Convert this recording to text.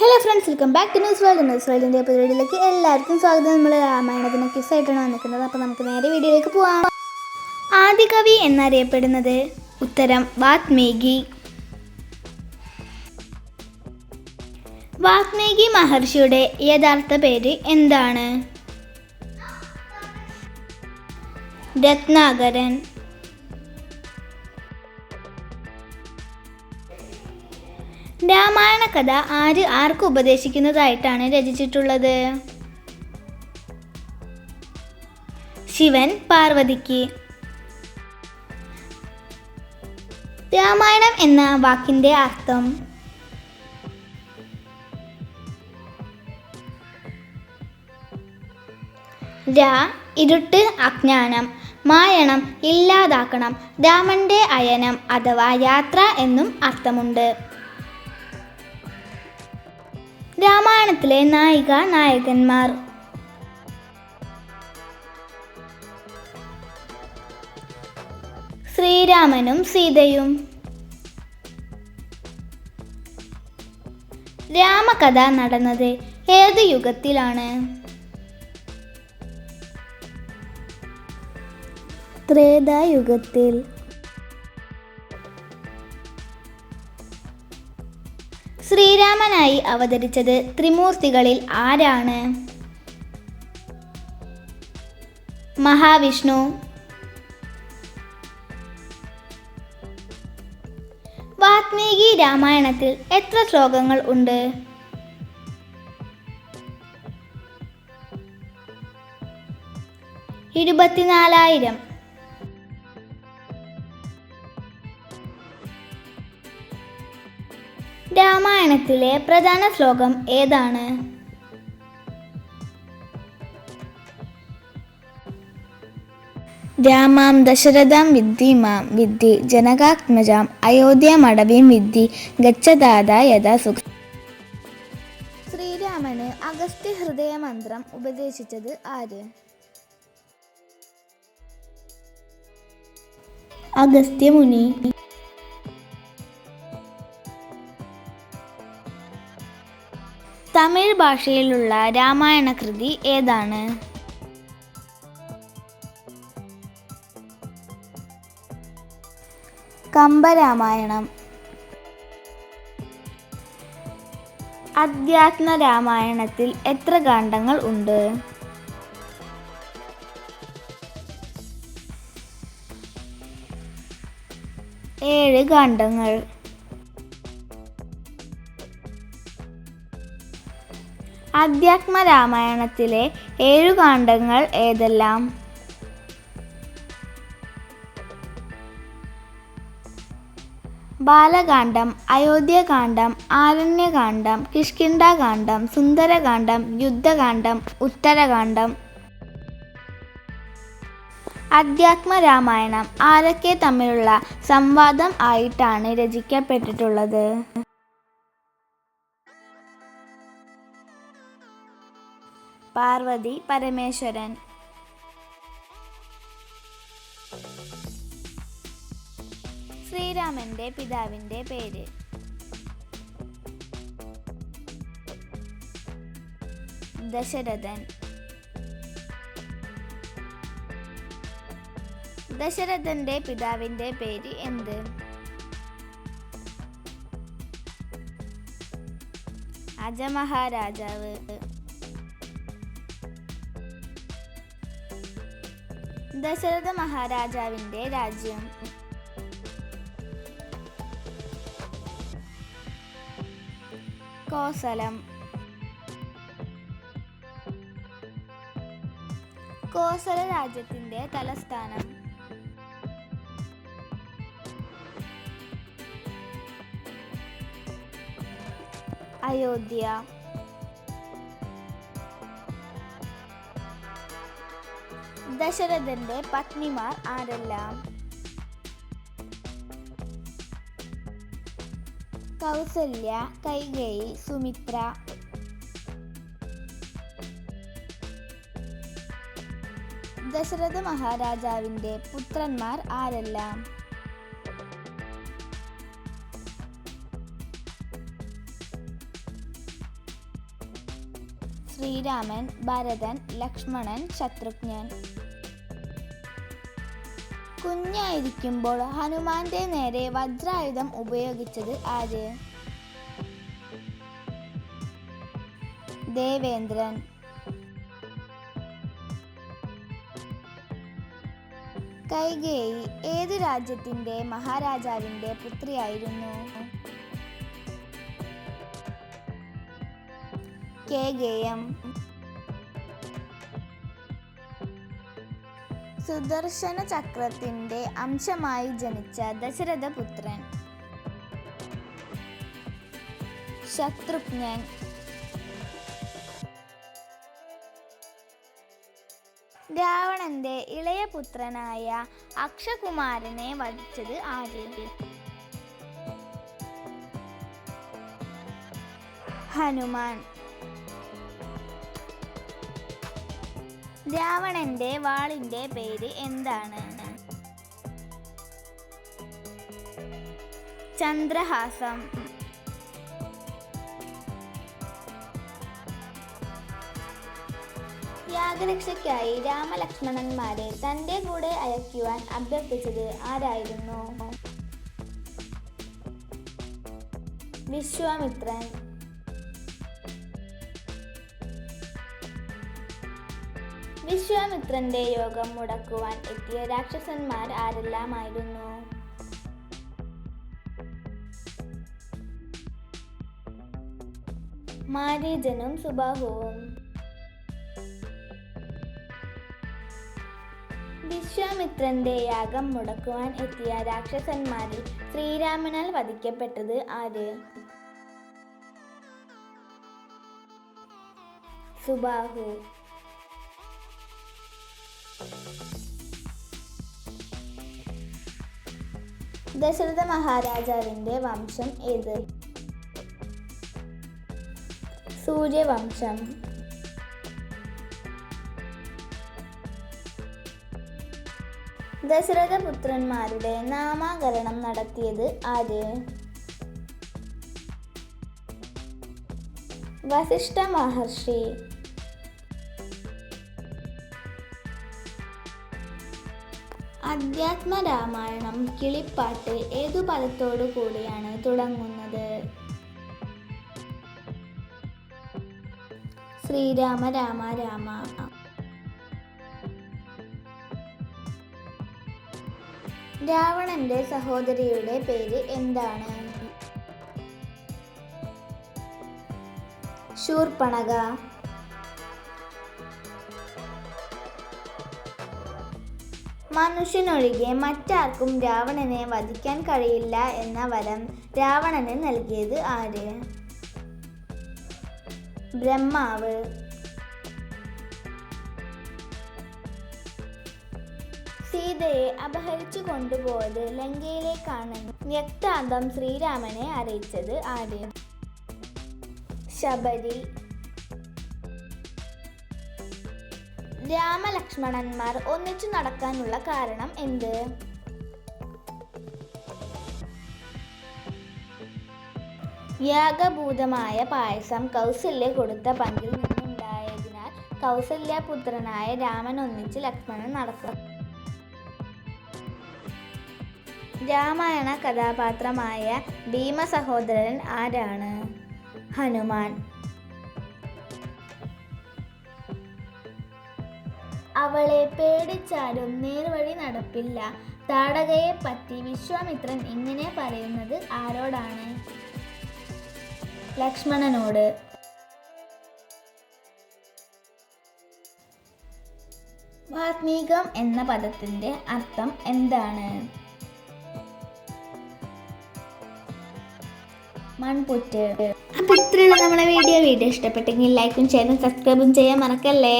Hello friends welcome back to news world news വേൾഡിന്റെ പരിപാടിയിലേക്ക് എല്ലാവർക്കും സ്വാഗതം. നമ്മൾ രാമായണത്തിന് കിസ്സായിട്ടാണ് വന്നിരിക്കുന്നത്. അപ്പോൾ നമുക്ക് നേരെ വീഡിയോയിലേക്ക് പോവാം. ആദികവി എന്നറിയപ്പെടുന്നത് ഉത്തരം വാത്മീകി. വാത്മീകി മഹർഷിയുടെ യഥാർത്ഥ പേര് എന്താണ്? രത്നാകരൻ. രാമായണ കഥ ആര് ആർക്ക് ഉപദേശിക്കുന്നതായിട്ടാണ് രചിച്ചിട്ടുള്ളത്? ശിവൻ പാർവതിക്ക്. രാമായണം എന്ന വാക്കിന്റെ അർത്ഥം. രാ ഇരുട്ട് അജ്ഞാനം. മായണം ഇല്ലാതാക്കണം. രാമന്റെ അയനം അഥവാ യാത്ര എന്നും അർത്ഥമുണ്ട്. രാമായണത്തിലെ നായിക നായകന്മാർ. ശ്രീരാമനും സീതയും. രാമകഥ നടന്നത് ഏത് യുഗത്തിലാണ്? ത്രേതായുഗത്തിൽ ശ്രീരാമനായി അവതരിച്ചത് ത്രിമൂർത്തികളിൽ ആരാണ്? മഹാവിഷ്ണു. വാത്മീകി രാമായണത്തിൽ എത്ര ശ്ലോകങ്ങൾ ഉണ്ട്? ഇരുപത്തിനാലായിരം. രാമായണത്തിലെ പ്രധാന ശ്ലോകം ഏതാണ്? രാമാം ദശരഥാം വിദ്ധി മാം വിദ്ധി ജനകാത്മജാം അയോധ്യമടവീം വിദ്ധി ഗച്ഛദാത യഥാ സുഖ ശ്രീരാമന് അഗസ്ത്യ ഹൃദയ മന്ത്രം ഉപദേശിച്ചത് ആര്? അഗസ്ത്യമുനി തമിഴ് ഭാഷയിലുള്ള രാമായണ കൃതി ഏതാണ്? കമ്പരാമായണം. അധ്യാത്മ രാമായണത്തിൽ എത്ര കാണ്ഡങ്ങൾ ഉണ്ട്? ഏഴ് കാണ്ഡങ്ങൾ. അധ്യാത്മ രാമായണത്തിലെ ഏഴു കാണ്ഡങ്ങൾ ഏതെല്ലാം? ബാലകാന്ഡം അയോധ്യകാന്ഡം ആരണ്യകാന്ഡം കിഷ്കിണ്ടാകാന്ഡം സുന്ദരകാന്ഡം യുദ്ധകാന്ഡം ഉത്തരകാന്ഡം അധ്യാത്മ രാമായണം ആരൊക്കെ തമ്മിലുള്ള സംവാദം ആയിട്ടാണ് രചിക്കപ്പെട്ടിട്ടുള്ളത്? പാർവതി പരമേശ്വരൻ. ശ്രീരാമന്റെ പിതാവിന്റെ പേര്. ദശരഥൻ. ദശരഥന്റെ പിതാവിന്റെ പേര് എന്ത്? അജമഹാരാജാവ്. ദശരഥ മഹാരാജാവിന്റെ രാജ്യം. കോസലം. കോസല രാജ്യത്തിന്റെ തലസ്ഥാനം. അയോധ്യ. ദശരഥന്റെ പത്നിമാർ ആരെല്ലാം? കൗസല്യ കൈകേയി സുമിത്ര. ദശരഥ മഹാരാജാവിന്റെ പുത്രന്മാർ ആരെല്ലാം? ശ്രീരാമൻ ഭരതൻ ലക്ഷ്മണൻ ശത്രുഘ്നൻ. കുഞ്ഞായിരിക്കുമ്പോൾ ഹനുമാന്റെ നേരെ വജ്രായുധം ഉപയോഗിച്ചത് ആര്? ദേവേന്ദ്രൻ. കൈകേയി ഏത് രാജ്യത്തിന്റെ മഹാരാജാവിന്റെ പുത്രിയായിരുന്നു? കേകേയം സുദർശന ചക്രത്തിന്റെ അംശമായി ജനിച്ച ദശരഥപുത്രൻ ശത്രുഘ്നൻ. രാവണന്റെ ഇളയ പുത്രനായ അക്ഷകുമാരനെ വധിച്ചത് ആര് ഹനുമാൻ. രാവണന്റെ വാളിന്റെ പേര് എന്താണ്? ചന്ദ്രഹാസം. യാഗരക്ഷയ്ക്കായി രാമലക്ഷ്മണന്മാരെ തന്റെ കൂടെ അയക്കുവാൻ അഭ്യർത്ഥിച്ചത് ആരായിരുന്നു? വിശ്വാമിത്രൻ. വിശ്വാമിത്രന്റെ യോഗം മുടക്കുവാൻ എത്തിയ രാക്ഷസന്മാർ ആരെല്ലാമായിരുന്നു? മാരീജനും സുബാഹുവും. വിശ്വാമിത്രന്റെ യാഗം മുടക്കുവാൻ എത്തിയ രാക്ഷസന്മാരിൽ ശ്രീരാമനാൽ വധിക്കപ്പെട്ടത് ആര്? സുബാഹു. ദശരഥ മഹാരാജാവിന്റെ വംശം ഏത്? സൂര്യവംശം. ദശരഥപുത്രന്മാരുടെ നാമകരണം നടത്തിയത് ആര്? വസിഷ്ഠ മഹർഷി. അധ്യാത്മ രാമായണം കിളിപ്പാട്ട് ഏതു പദത്തോടു കൂടിയാണ് തുടങ്ങുന്നത്? ശ്രീരാമ രാമ രാമ. രാവണന്റെ സഹോദരിയുടെ പേര് എന്താണ്? ശൂർപ്പണക. മനുഷ്യനൊഴികെ മറ്റാർക്കും രാവണനെ വധിക്കാൻ കഴിയില്ല എന്ന വരം രാവണന് നൽകിയത് ആര്? ബ്രഹ്മാവ്. സീതയെ അപഹരിച്ചു കൊണ്ടുപോയത് ലങ്കയിലേക്കാണെന്ന് വ്യക്താന്തം ശ്രീരാമനെ അറിയിച്ചത് ആര്? ശബരി രാമലക്ഷ്മണന്മാർ ഒന്നിച്ചു നടക്കാനുള്ള കാരണം എന്ത്? യാഗഭൂതമായ പായസം കൗസല്യ കൊടുത്ത പങ്കിൽ നിന്നുണ്ടായതിനാൽ കൗസല്യ പുത്രനായ രാമൻ ഒന്നിച്ച് ലക്ഷ്മണൻ നടക്കും. രാമായണ കഥാപാത്രമായ ഭീമ സഹോദരൻ ആരാണ്? ഹനുമാൻ. അവളെ പേടിച്ചാലും നേർവഴി നടപ്പില്ല. താടകയെ പറ്റി വിശ്വാമിത്രൻ ഇങ്ങനെ പറയുന്നത് ആരോടാണ്? ലക്ഷ്മണനോട്. വാത്മീകം എന്ന പദത്തിന്റെ അർത്ഥം എന്താണ്? മൺപുറ്റ്. അപ്പൊ ഇത്രയുള്ള നമ്മുടെ വീഡിയോ. വീഡിയോ ഇഷ്ടപ്പെട്ടെങ്കിൽ ലൈക്കും ഷെയറും സബ്സ്ക്രൈബും ചെയ്യാൻ മറക്കല്ലേ?